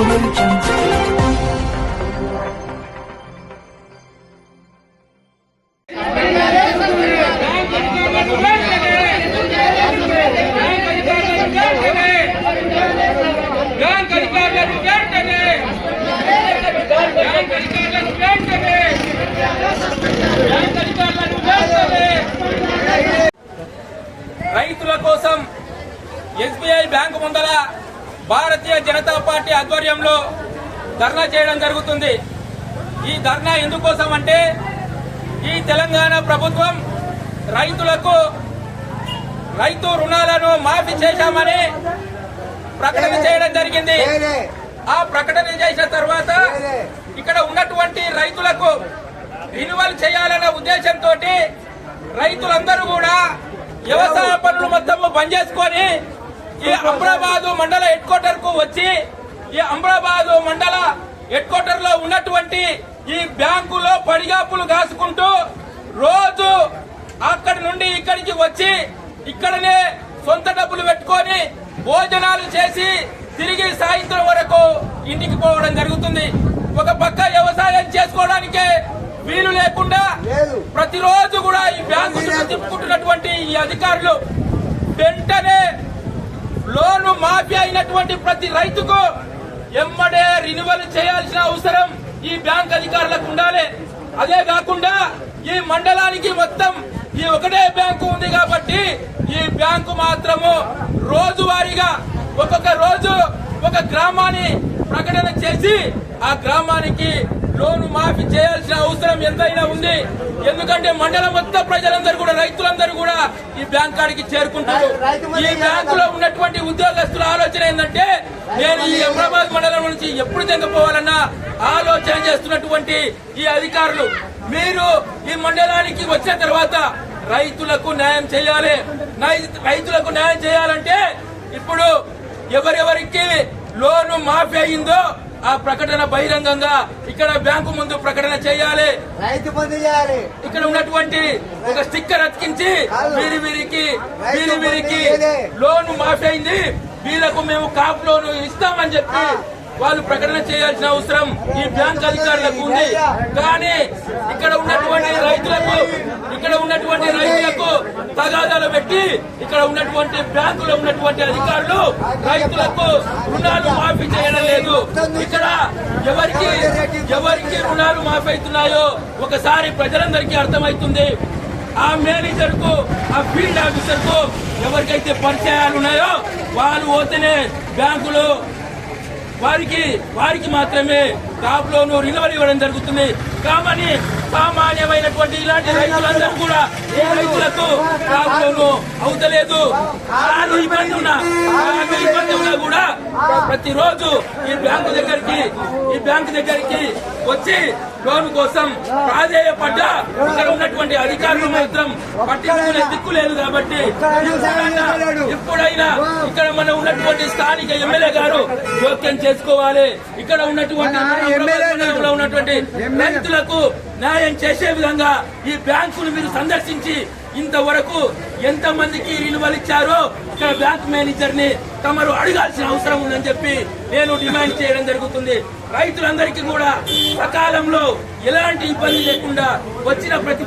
오늘장 party ఆధ్వర్యంలో ధర్నా చేయడం జరుగుతుంది. ఈ ధర్నా ఎందుకోసం అంటే ఈ తెలంగాణ ప్రభుత్వం రైతులకు రైతు రుణాలను మాఫీ చేశామని ప్రకటన చేయడం జరిగింది. ఆ ప్రకటన చేసిన తర్వాత ఇక్కడ ఉన్నటువంటి రైతులకు రినువల్ చేయాలన్న ఉద్దేశంతో రైతులందరూ కూడా వ్యవసాయ పనులు మొత్తం బంద్ చేసుకొని ఈ అమ్రాబాదు మండల హెడ్ క్వార్టర్కు వచ్చి ఈ అమ్రాబాదు మండల హెడ్ క్వార్టర్లో ఉన్నటువంటి ఈ బ్యాంకులో పడిగాపులు కాసుకుంటూ రోజు అక్కడి నుండి ఇక్కడికి వచ్చి ఇక్కడనే సొంత డబ్బులు పెట్టుకొని భోజనాలు చేసి తిరిగి సాయంత్రం వరకు ఇంటికి పోవడం జరుగుతుంది. ఒక పక్క వ్యవసాయం చేసుకోవడానికే వీలు లేకుండా ప్రతిరోజు కూడా ఈ బ్యాంకు తిప్పుకుంటున్నటువంటి ఈ అధికారులు వెంటనే లోను మాఫీ అయినటువంటి ప్రతి రైతుకు ఎమ్మడే రినివల్ చేయాల్సిన అవసరం ఈ బ్యాంక్ అధికారులకు ఉండాలి. అదే కాకుండా ఈ మండలానికి మొత్తం ఈ ఒకటే బ్యాంకు ఉంది కాబట్టి ఈ బ్యాంకు మాత్రము రోజువారీగా ఒక్కొక్క రోజు ఒక గ్రామాన్ని ప్రకటన చేసి ఆ గ్రామానికి లోను మాఫీ చేయాల్సిన అవసరం ఎంతైనా ఉంది. ఎందుకంటే మండలం మొత్తం ప్రజలందరూ కూడా రైతులందరూ కూడా ఈ బ్యాంక్ కాడికి చేరుకుంటారు ఈ బ్యాంకులో ఉన్నటువంటి ఉద్యోగస్తుల ఆలోచన ఏంటంటే నేను ఈ అమరాబాద్ మండలం నుంచి ఎప్పుడు తెగపోవాలన్న ఆలోచన చేస్తున్నటువంటి ఈ అధికారులు. మీరు ఈ మండలానికి వచ్చిన తర్వాత రైతులకు న్యాయం చేయాలి. రైతులకు న్యాయం చేయాలంటే ఇప్పుడు ఎవరెవరికి లోను మాఫీ అయిందో ఆ ప్రకటన బహిరంగంగా ఇక్కడ బ్యాంకు ముందు ప్రకటన చేయాలి. రైతు బంధు చేయాలి. ఇక్కడ ఉన్నటువంటి ఒక స్టిక్కర్ అతికించి వీరి వీరికి వీరి వీరికి లోను మాఫీ అయింది వీళ్ళకు మేము కాప్ లోను ఇస్తామని చెప్పి వాళ్ళు ప్రకటన చేయాల్సిన అవసరం ఈ బ్యాంక్ అధికారులకు ఉంది. కానీ ఇక్కడ ఉన్నటువంటి రైతులకు ఇక్కడ ఉన్నటువంటి రైతులకు తగాదాలు పెట్టి ఇక్కడ ఉన్నటువంటి బ్యాంకులో ఉన్నటువంటి అధికారులు రైతులకు రుణాలు మాఫీ చేయడం లేదు. ఇక్కడ ఎవరికి ఎవరికి రుణాలు మాఫీ అవుతున్నాయో ఒకసారి ప్రజలందరికీ అర్థమవుతుంది. ఆ మేనేజర్కు ఆ ఫీల్డ్ ఆఫీసర్కు ఎవరికైతే పరిచయాలు ఉన్నాయో వాళ్ళు పోతేనే బ్యాంకులు వారికి వారికి మాత్రమే టాప్ లోను రినవల్ ఇవ్వడం జరుగుతుంది. కామని సామాన్యమైనటువంటి ఇలాంటి రైతులందరూ కూడా ఏ రైతులకు టాప్ లోను అవుతలేదు ఇబ్బంది ఉన్నా ఇబ్బంది ఉన్నా కూడా ప్రతిరోజు ఈ బ్యాంకు దగ్గరికి ఈ బ్యాంకు దగ్గరికి వచ్చి లోన్ కోసం ప్రాధేయపడ్డా ఇక్కడ ఉన్నటువంటి అధికారులు మాత్రం పట్టించుకునే దిక్కు లేదు కాబట్టి ఎప్పుడైనా ఇక్కడ మన ఉన్నటువంటి స్థానిక ఎమ్మెల్యే గారు జోక్యం చేసుకోవాలి. ఇక్కడ ఉన్నటువంటి ఉన్నటువంటి రైతులకు న్యాయం చేసే విధంగా ఈ బ్యాంకును మీరు సందర్శించి ఇంతవరకు ఎంత మందికి రినువల్ ఇచ్చారో ఇక్కడ బ్యాంక్ మేనేజర్ని తమరు అడగాల్సిన అవసరం ఉందని చెప్పి నేను డిమాండ్ చేయడం జరుగుతుంది. రైతులందరికీ కూడా సకాలంలో ఎలాంటి ఇబ్బంది లేకుండా వచ్చిన ప్రతి